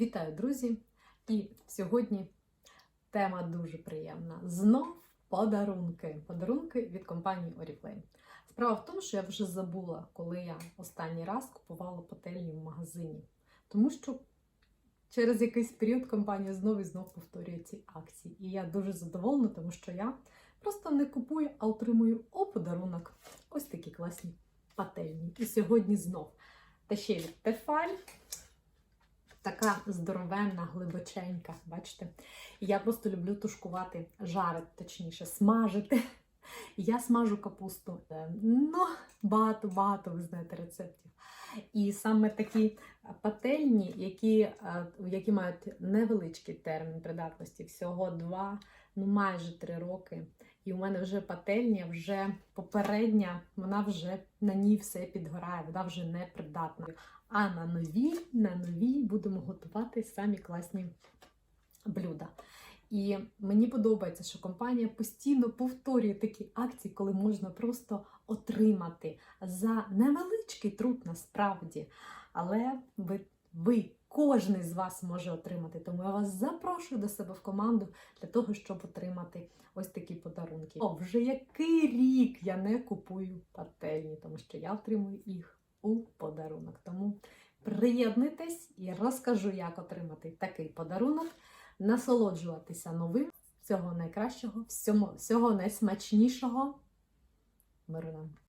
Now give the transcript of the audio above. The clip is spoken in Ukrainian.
Вітаю, друзі! І сьогодні тема дуже приємна. Знов подарунки. Подарунки від компанії Oriflame. Справа в тому, що я вже забула, коли я останній раз купувала пательню в магазині. Тому що через якийсь період компанія знову і знову повторює ці акції. І я дуже задоволена, тому що я просто не купую, а отримую у подарунок ось такі класні пательні. І сьогодні знов. Та ще від Tefal. Така здоровенна, глибоченька, бачите? Я просто люблю тушкувати, жарити, точніше, смажити. Я смажу капусту. Е, Ну, багато-багато, ви знаєте, рецептів. І саме такі пательні, які, е, які мають невеличкий термін придатності, всього два, ну майже три роки. І у мене вже пательня, вже попередня, вона вже на ній все підгорає, вона вже не придатна. А на новій, на новій будемо готувати самі класні блюда. І мені подобається, що компанія постійно повторює такі акції, коли можна просто отримати за невеличкий труд насправді. Але ви, ви кожен з вас може отримати. Тому я вас запрошую до себе в команду для того, щоб отримати ось такі подарунки. О, вже який рік я не купую пательні, тому що я отримую їх у подарунок. Тому приєднуйтесь і розкажу, як отримати такий подарунок, насолоджуватися новим, всього найкращого, всього, всього найсмачнішого. Миру!